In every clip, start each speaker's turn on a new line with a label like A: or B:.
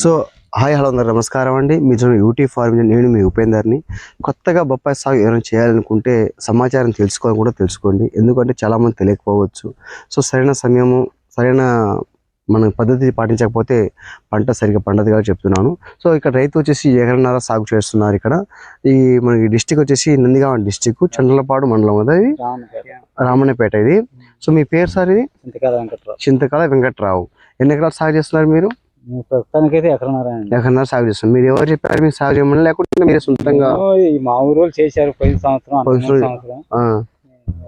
A: So hi hello అందరు నమస్కారం అండి. మీ జోన్ యూటీ ఫార్మ్ నేను మీ ఉపేందర్ని. కొత్తగా బొప్పాయి సాగు ఎవరైనా చేయాలనుకుంటే సమాచారం తెలుసుకోవాలని కూడా తెలుసుకోండి. ఎందుకంటే చాలామంది తెలియకపోవచ్చు. సో సరైన సమయము సరైన మన పద్ధతి పాటించకపోతే పంట సరిగ్గా పండదు కాబట్టి చెప్తున్నాను. సో ఇక్కడ రైతు వచ్చేసి ఎకరన్నర సాగు చేస్తున్నారు ఇక్కడ. ఈ మనకి డిస్టిక్ వచ్చేసి నందిగామ డిస్టిక్ చండ్రలపాడు మండలం కదా ఇది? రామన్నపేట ఇది. సో మీ పేరు సార్ ఇది?
B: చింతకాల వెంకట్రావు.
A: చింతకాల వెంకట్రావు. ఎన్ని ఎకరాలు సాగు చేస్తున్నారు మీరు?
B: ప్రస్తుతానికైతే
A: సాగు చేస్తున్నారు మీరు ఎవరు చెప్పారు? మీరు సాగు చేయమని లేకుంటే మీరు సొంతంగా
B: ఈ మా ఊరు చేశారు పోయిన సంవత్సరం సంవత్సరం.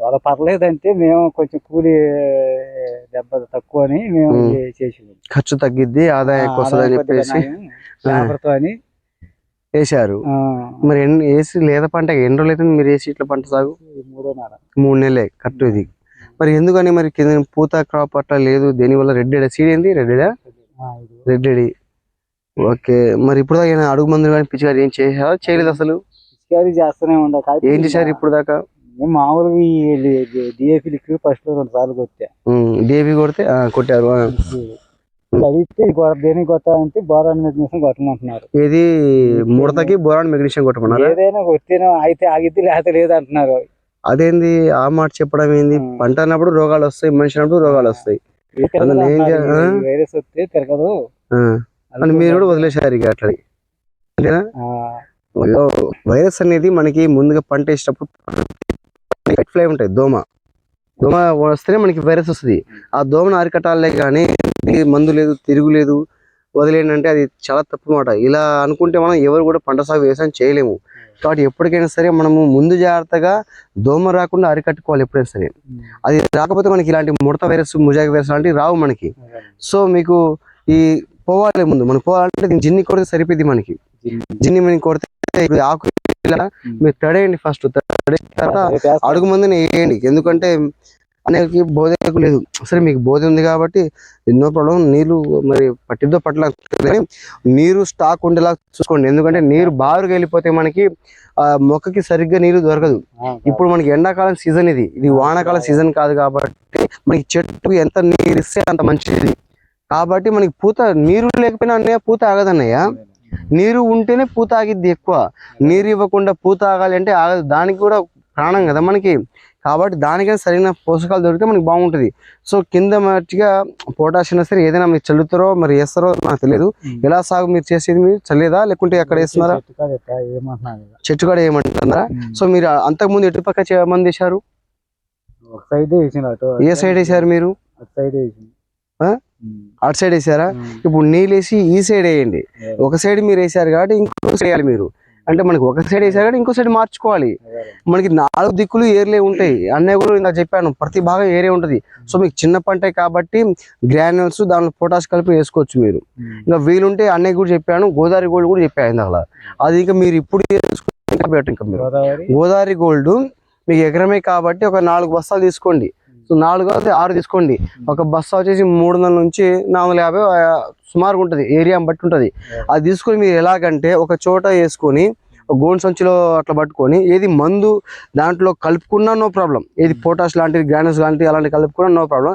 B: వాళ్ళ పర్లేదంటే మేము కొంచెం కూలి దెబ్బ తక్కువ అని మేము. చేసాము
A: ఖర్చు తగ్గిద్ది ఆదాయం ఎక్కువ వస్తుంది అని
B: కొద్దిగా
A: చెప్పేసి.
B: జాగ్రత్త అని.
A: వేశారు.
B: ఆ,
A: మరి ఎన్ని వేసి లేద పంట ఎన్ని రోజులు అవుతుంది మీరు వేసి ఇట్లా పంట సాగు?
B: మూడోన్నర.
A: మూడు నెలలే కరెక్ట్ ఇది. మరి ఎందుకని మరి కింద పూత క్రాప్ అట్లా లేదు దేనివల్ల రెడ్ సీడ్ ఏంది? రెడ్డా ఓకే మరి ఇప్పుడు దాకా ఏమైనా అడుగు మందులు కానీ పిచ్చిగారు ఏం చేశారా చేయలేదు అసలు?
B: పిచికారీ చేస్తూనే ఉండే. కాకపోతే
A: ఏం చేశారు ఇప్పుడు దాకా?
B: మేము మామూలుగా డిఏపి లిక్విడ్ ఫస్ట్ రెండు సార్లు కొట్టా.
A: డేవి కొడితే కొట్టారు.
B: అడిగితే దేనికి బోరాన్ మెగ్నీషియం కొట్టమంటున్నారు.
A: ఏది? ముడతకి బోరాన్ మెగ్నీషియం కొట్టమన్నారా?
B: ఏదైనా కొట్టినా అయితే ఆగిద్ది లేకపోతే లేదు అంటున్నారు
A: అదేంది? ఆ మాట చెప్పడం ఏంది. పంట అన్నప్పుడు రోగాలు వస్తాయి మనిషి అన్నప్పుడు రోగాలు వస్తాయి.
B: వైరస్ వస్తే తిరగదు.
A: అని మీరు కూడా వదిలేశారు ఇక అట్లా వైరస్ అనేది మనకి ముందుగా పంట వేసేటప్పుడు వైట్ ఫ్లై ఉంటాయి దోమ. దోమ వస్తేనే మనకి వైరస్ వస్తుంది. ఆ దోమను అరికట్టాలే కానీ మందు లేదు తిరుగు లేదు అంటే అది చాలా తప్పు మాట. ఇలా అనుకుంటే మనం ఎవరు కూడా పంట సాగు వ్యవసాయం చేయలేము. కాబట్టి ఎప్పటికైనా సరే మనము ముందు జాగ్రత్తగా దోమ రాకుండా అరికట్టుకోవాలి ఎప్పుడైనా సరే. అది రాకపోతే మనకి ఇలాంటి ముడత వైరస్ ముజాగి వైరస్ లాంటివి రావు మనకి. సో మీకు ఈ పోవాలి ముందు. మనం పోవాలంటే దీన్ని జిన్ని కొడితే సరిపోద్ది మనకి. జిన్ని మనం కొడితే ఇప్పుడు ఆకు మీరు తడేయండి ఫస్ట్ తడేసిన తర్వాత. అడుగు మందిని వేయండి. ఎందుకంటే అనేకి బోధకు లేదు. సరే మీకు బోధ ఉంది కాబట్టి ఎన్నో ప్రాబ్లం నీళ్ళు మరి పట్టిద్దో పట్ల కానీ నీరు స్టాక్ ఉండేలా చూసుకోండి. ఎందుకంటే నీరు బారుగా వెళ్ళిపోతే మనకి ఆ మొక్కకి సరిగ్గా నీరు దొరకదు. ఇప్పుడు మనకి ఎండాకాలం సీజన్ ఇది. ఇది వానాకాలం సీజన్ కాదు కాబట్టి మనకి చెట్టుకు ఎంత నీరు ఇస్తే అంత మంచిది. కాబట్టి మనకి పూత నీరు లేకపోయినా అన్నయ్య పూత ఆగదన్నయ్య. నీరు ఉంటేనే పూత ఆగిద్ది ఎక్కువ. నీరు ఇవ్వకుండా పూత ఆగాలి అంటే ఆగదు. దానికి కూడా ప్రాణం కదా మనకి. కాబట్టి దానికైనా సరైన పోషకాలు దొరికితే మనకి బాగుంటుంది. సో కింద మంచిగా పొటాషియం సరే ఏదైనా మీరు చల్లుతారో మరి వేస్తారో నాకు తెలియదు. ఎలా సాగు మీరు చేసేది మీరు చల్లేదా? లేకుంటే ఎక్కడ వేస్తున్నారా?
B: చెట్టు కాడ ఏమంటున్నారు.
A: సో మీరు అంతకుముందు ఎటు పక్క మంది వేశారు? ఏ సైడ్ వేశారు మీరు?
B: అటు సైడ్
A: వేసారా. ఇప్పుడు నీళ్ళు వేసి ఈ సైడ్ వేయండి. ఒక సైడ్ మీరు వేసారు కాబట్టి ఇంకో సైడ్ వేయాలి మీరు. అంటే మనకి ఒక సైడ్ వేసారు కాబట్టి ఇంకో సైడ్ మార్చుకోవాలి. మనకి నాలుగు దిక్కులు ఏర్లే ఉంటాయి. అన్నయ్య కూడా ఇందాక చెప్పాను ప్రతి భాగం ఏరే ఉంటుంది. సో మీకు చిన్న పంటే కాబట్టి గ్రాన్యుల్స్ దానిలో పొటాష్ కలిపి వేసుకోవచ్చు మీరు. ఇంకా వీలుంటే అన్నయ్య కూడా చెప్పాను గోదావరి గోల్డ్ కూడా చెప్పాను ఇందాక అది ఇంకా మీరు ఇప్పుడు ఇంకా మీరు.
B: గోదావరి?
A: గోదావరి గోల్డ్ మీకు ఎకరమే కాబట్టి ఒక నాలుగు బస్తాలు తీసుకోండి. సో నాలుగు అయితే ఆరు తీసుకోండి. ఒక బస్తా వచ్చేసి మూడు వందల నుంచి నాలుగు వందల యాభై సుమారుగా ఉంటుంది. ఏరియా బట్టి ఉంటుంది. అది తీసుకొని మీరు ఎలాగంటే ఒక చోట వేసుకొని గోన్ సంచిలో అట్లా పట్టుకొని ఏది మందు దాంట్లో కలుపుకున్నా నో ప్రాబ్లం ఏది పొటాష్ లాంటిది గ్రానస్ లాంటివి అలాంటివి కలుపుకున్నా నో ప్రాబ్లం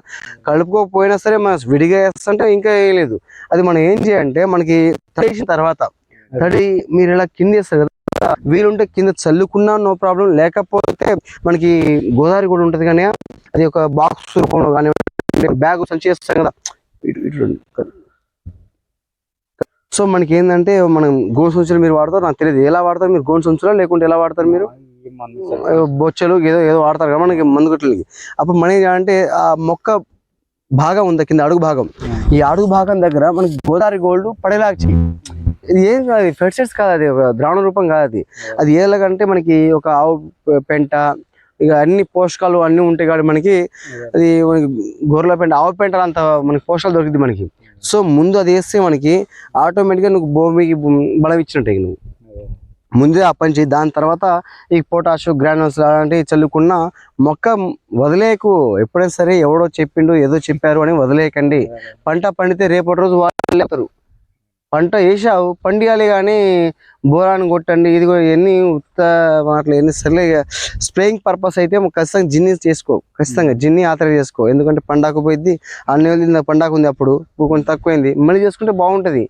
A: కలుపుకోకపోయినా సరే మనం విడిగా వేస్తుంటే ఇంకా వేయలేదు అది మనం ఏం చేయాలంటే మనకి తడి వేసిన తర్వాత తడి మీరు ఇలా కింద వేస్తారు కదా వీలుంటే కింద చల్లుకున్నా నో ప్రాబ్లం లేకపోతే మనకి గోదావరి కూడా ఉంటుంది కానీ అది ఒక బాక్స్ రూపంలో కానీ బ్యాగ్ సంచి చేస్తాం కదా. ఇటు- ఇటు రండి. సో మనకి ఏంటంటే మనం గోన్ సంచులు మీరు వాడతారు నాకు తెలియదు. ఎలా వాడతారు మీరు? గోన్ సంచులా లేకుంటే ఎలా వాడతారు మీరు? బొచ్చలు ఏదో ఏదో వాడతారు కదా మనకి మందు గట్లకి అప్పుడు మనం చేయాలంటే ఆ మొక్క భాగం ఉంది కింద? అడుగు భాగం. ఈ అడుగు భాగం దగ్గర మనకి గోదావరి గోల్డ్ పడేలాగా చెయ్యి. ఇది ఏం కాదు ఫెర్టిసైడ్స్ కాదు అది ఒక ద్రావణ రూపం కాదు అది. అది ఎలాగంటే మనకి ఒక ఆవు పెంట ఇక అన్ని పోషకాలు అన్ని ఉంటాయి కాబట్టి మనకి అది మనకి గొర్రెల పెంట ఆవు పెంట అంత మనకి పోషకాలు దొరికింది మనకి. సో ముందు అది వేస్తే మనకి ఆటోమేటిక్గా నువ్వు భూమికి బలం ఇచ్చినట్టే నువ్వు. ముందే ఆ పని చేయి. దాని తర్వాత ఈ పొటాష్ గ్రానల్స్ అలాంటివి చల్లుకున్న మొక్క వదిలేకు ఎప్పుడైనా సరే ఎవడో చెప్పిండు ఏదో చెప్పారు అని వదిలేయకండి. పంట పండితే రేపటి రోజు వాళ్ళు లేస్తారు పంట వేసావు పండియాలి కానీ బోరాన్ని కొట్టండి ఇది కూడా ఎన్ని ఉత్త మాటలు ఎన్ని సర్లే స్ప్రేయింగ్ పర్పస్ అయితే ఖచ్చితంగా జిన్ని చేసుకో ఖచ్చితంగా జిన్ని ఆతర చేసుకో. ఎందుకంటే పండాకు పోయింది అన్ని వెళ్ళింది పండాకు ఉంది అప్పుడు కొంచెం తక్కువైంది. మళ్ళీ చేసుకుంటే బాగుంటది.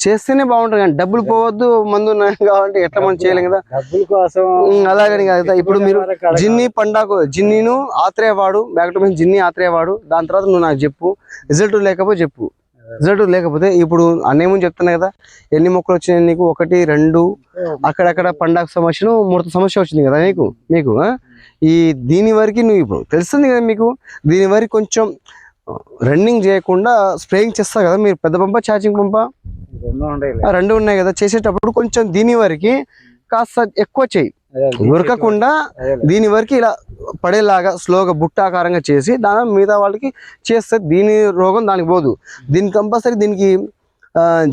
A: చేస్తేనే బాగుంటది కానీ డబ్బులు పోవద్దు మందు ఉన్నాయి కాబట్టి ఎట్లా మనం చేయలేం కదా.
B: డబ్బుల కోసం
A: అలాగని కాదు. ఇప్పుడు మీరు జిన్ని పండాకు జిన్నీను ఆత్రేయ వాడు బ్యాక్ టు జిన్ని ఆత్రేయ వాడు దాని తర్వాత నువ్వు నాకు చెప్పు రిజల్ట్ లేకపోతే చెప్పు. రిజల్ట్ లేకపోతే ఇప్పుడు అన్నేమని చెప్తున్నా కదా ఎన్ని మొక్కలు వచ్చినాయి నీకు? ఒకటి రెండు అక్కడక్కడ పండాకు సమస్యను ముడత సమస్య వచ్చింది కదా నీకు? మీకు ఆ? ఈ దీని వరకు నువ్వు ఇప్పుడు తెలుస్తుంది కదా మీకు? దీని వరకు కొంచెం రన్నింగ్ చేయకుండా స్ప్రేయింగ్ చేస్తారు కదా మీరు? పెద్ద పంప ఛార్జింగ్ పంప?
B: రెండు
A: ఉన్నాయి కదా. చేసేటప్పుడు కొంచెం దీని వరకు కాస్త ఎక్కువ చేయి. ఉరకకుండా దీని వరకు ఇలా పడేలాగా స్లోగా బుట్టాకారంగా చేసి దాని మిగతా వాళ్ళకి చేస్తే దీని రోగం దానికి పోదు. దీనికి కంపల్సరీ దీనికి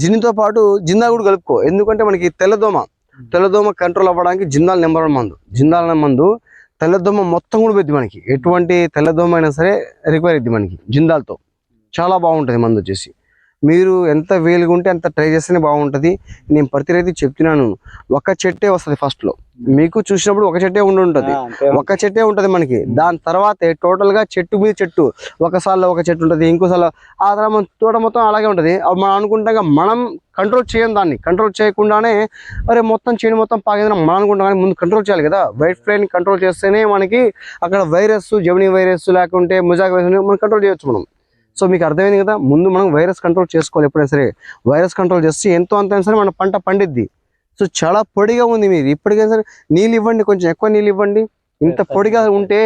A: జిన్నుతో పాటు జిందా కూడా కలుపుకో. ఎందుకంటే మనకి తెల్లదోమ తెల్లదోమ కంట్రోల్ అవ్వడానికి జిందాల్ నెంబర్ వన్ మందు. జిందాల్ మందు తెల్లదోమ మొత్తం కూడా పెద్ది మనకి. ఎటువంటి తెల్లదోమ అయినా సరే రిక్వైర్ అయింది మనకి జిందాల్తో. చాలా బాగుంటుంది మందు వచ్చేసి. మీరు ఎంత వేలుగా ఉంటే అంత ట్రై చేస్తేనే బాగుంటుంది. నేను ప్రతి రైతు చెప్తున్నాను ఒక చెట్టే వస్తుంది ఫస్ట్లో. మీకు చూసినప్పుడు ఒక చెట్టే ఉండి ఉంటుంది. ఒక చెట్టే ఉంటది మనకి. దాని తర్వాతే టోటల్గా చెట్టు మీద చెట్టు. ఒకసారిలో ఒక చెట్టు ఉంటది ఇంకోసారి ఆ తర్వాత మన తోట మొత్తం అలాగే ఉంటది. మనం అనుకుంటాం మనం కంట్రోల్ చేయం దాన్ని. కంట్రోల్ చేయకుండానే అరే మొత్తం చేను మొత్తం పాగేదని మనం అనుకుంటాం. కానీ ముందు కంట్రోల్ చేయాలి కదా. వైట్ ఫ్లైని కంట్రోల్ చేస్తేనే మనకి అక్కడ వైరస్ జెమిని వైరస్ లేకుంటే ముజాక్ వైరస్ మనం కంట్రోల్ చేయొచ్చు మనం. సో మీకు అర్థమైంది కదా? ముందు మనం వైరస్ కంట్రోల్ చేసుకోవాలి ఎప్పుడైనా సరే. వైరస్ కంట్రోల్ చేస్తే ఎంతో అంత సరే మన పంట పండిద్ది. సో చాలా పొడిగా ఉంది మీరు ఇప్పటికైనా సరే నీళ్ళు ఇవ్వండి కొంచెం ఎక్కువ నీళ్ళు ఇవ్వండి. ఇంత పొడిగా ఉంటే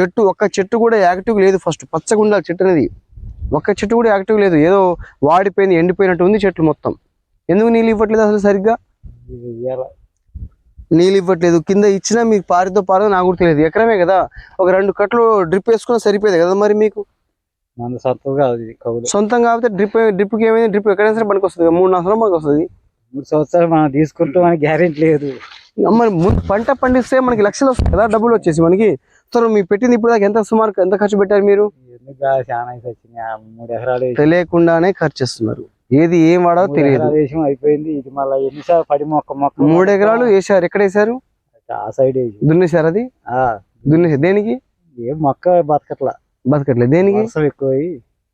A: చెట్టు ఒక్క చెట్టు కూడా యాక్టివ్ లేదు ఫస్ట్ పచ్చగా ఉండాలి చెట్టు అనేది. ఒక్క చెట్టు కూడా యాక్టివ్ లేదు. ఏదో వాడిపోయింది ఎండిపోయినట్టు ఉంది చెట్లు మొత్తం. ఎందుకు నీళ్ళు ఇవ్వట్లేదు అసలు సరిగ్గా? నీళ్ళు ఇవ్వట్లేదు. కింద ఇచ్చినా మీకు పారితో పారదో నాకు తెలియదు. ఎకరమే కదా? ఒక రెండు కట్లు డ్రిప్ వేసుకున్నా సరిపోయేది కదా మరి మీకు?
B: మన
A: సొంతం కాకపోతే డ్రిప్ డ్రిప్కి ఏమైంది? డ్రిప్ ఎక్కడైనా సరే పనికి వస్తుంది మూడు నాలుగు మనకు వస్తుంది.
B: మూడు సంవత్సరాలు మనం తీసుకుంటాం గ్యారెంటీ లేదు.
A: మరి ముందు పంట పండిస్తే మనకి లక్షలు వస్తాయి కదా డబ్బులు వచ్చేసి మనకి. సో మీరు పెట్టింది ఇప్పుడు దాకా ఎంత సుమారు ఎంత ఖర్చు పెట్టారు మీరు?
B: మూడు ఎకరాలు
A: తెలియకుండానే ఖర్చు చేస్తున్నారు. ఏది ఏం
B: మూడు
A: తెలియదు.
B: అయిపోయింది. ఇది మళ్ళీ ఎన్నిసార్లు పడి మొక్క మొక్క
A: మూడు ఎకరాలు వేసారు. ఎక్కడ వేసారు?
B: ఆ సైడ్ వేసి.
A: దున్నేశారు అది? దున్నేసారు దేనికి?
B: ఏం మొక్క బతకట్లా.
A: బతకట్లేదు. దేనికి?
B: వర్షం ఎక్కువ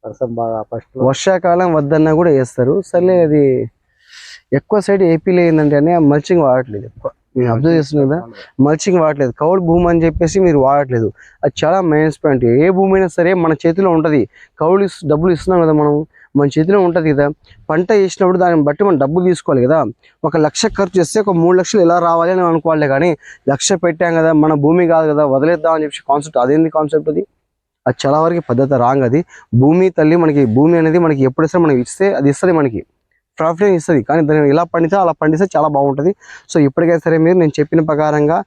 B: వర్షం బాగా ఫస్ట్
A: వర్షాకాలం వద్దన్నా కూడా వేస్తారు. సర్లే అది ఎక్కువ సైడ్ ఏపీలో ఏంటంటే అని మల్చింగ్ వాడట్లేదు ఎక్కువ. నేను అబ్జర్వ్ చేస్తున్నాను కదా మల్చింగ్ వాడట్లేదు. కౌలు భూమి అని చెప్పేసి మీరు వాడట్లేదు. అది చాలా మైనస్ పాయింట్ ఏ భూమి అయినా సరే మన చేతిలో ఉంటుంది. కౌలు డబ్బులు ఇస్తున్నాం కదా మనం మన చేతిలో ఉంటుంది కదా. పంట వేసినప్పుడు దాన్ని బట్టి మనం డబ్బులు తీసుకోవాలి కదా. ఒక లక్ష ఖర్చు చేస్తే ఒక మూడు లక్షలు ఎలా రావాలి అని అనుకోవాలి కానీ లక్ష పెట్టాం కదా మన భూమి కాదు కదా వదిలేద్దాం అని చెప్పి కాన్సెప్ట్ అదేంది కాన్సెప్ట్ అది? అది చాలా వరకు పద్ధతి రాంగ్ అది. భూమి తల్లి మనకి భూమి అనేది మనకి ఎప్పుడు ఇస్తే మనకి ఇస్తే అది ఇస్తుంది మనకి. ప్రాఫిట్ ఇస్తుంది. కానీ దాన్ని ఇలా పండితే అలా పండిస్తే చాలా బాగుంటుంది. సో ఇప్పటికైనా సరే మీరు నేను చెప్పిన ప్రకారంగా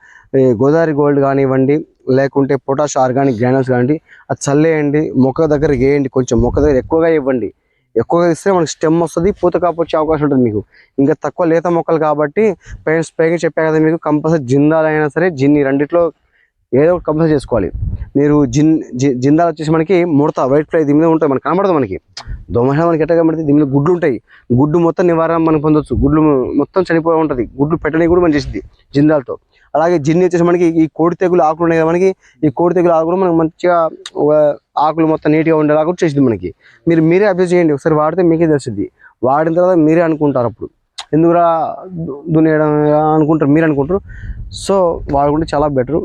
A: గోదావరి గోల్డ్ కానివ్వండి లేకుంటే పొటాష్ ఆర్గానిక్ గ్రానల్స్ కానివ్వండి అది చల్లేయండి మొక్క దగ్గర వేయండి కొంచెం. మొక్క దగ్గర ఎక్కువగా ఇవ్వండి. ఎక్కువగా ఇస్తే మనకి స్టెమ్ వస్తుంది పూత కాపు వచ్చే అవకాశం ఉంటుంది మీకు. ఇంకా తక్కువ లేత మొక్కలు కాబట్టి పేరెంట్స్ స్ప్రేగా చెప్పా కదా మీకు కంపల్సరీ జిందాలైనా సరే జిన్ని రెండిట్లో ఏదో ఒకటి కంపల్సరీ చేసుకోవాలి. మీరు జిన్ జి- జిందాల్ వచ్చేసి మనకి ముడత వైట్ ఫ్లై దీని మీద ఉంటుంది మనకి కనబడదు మనకి. దోమహ మనకి ఎట్లా కనబడుతుంది దీని మీద గుడ్లు ఉంటాయి. గుడ్డు మొత్తం నివారణ మనం పొందొచ్చు. గుడ్లు మొత్తం చనిపోయి ఉంటుంది. గుడ్లు పెట్టని కూడా మనం చేసింది జిందాలతో. అలాగే జిన్ని వచ్చేసి మనకి ఈ కోడి తెగులు ఆకులు ఉన్నాయి కదా మనకి ఈ కోడి తెగులు ఆకులు మనకి మంచిగా ఒక ఆకులు మొత్తం నీట్గా ఉండేలా కూడా చేసింది మనకి. మీరు మీరే అబ్జర్వ్ చేయండి. ఒకసారి వాడితే మీకే తెలుస్తుంది. వాడిన తర్వాత మీరే అనుకుంటారు అప్పుడు. ఎందుకురా దున్నేయడం అనుకుంటారు? మీరు అనుకుంటారు. సో వాడుకుంటే చాలా బెటర్.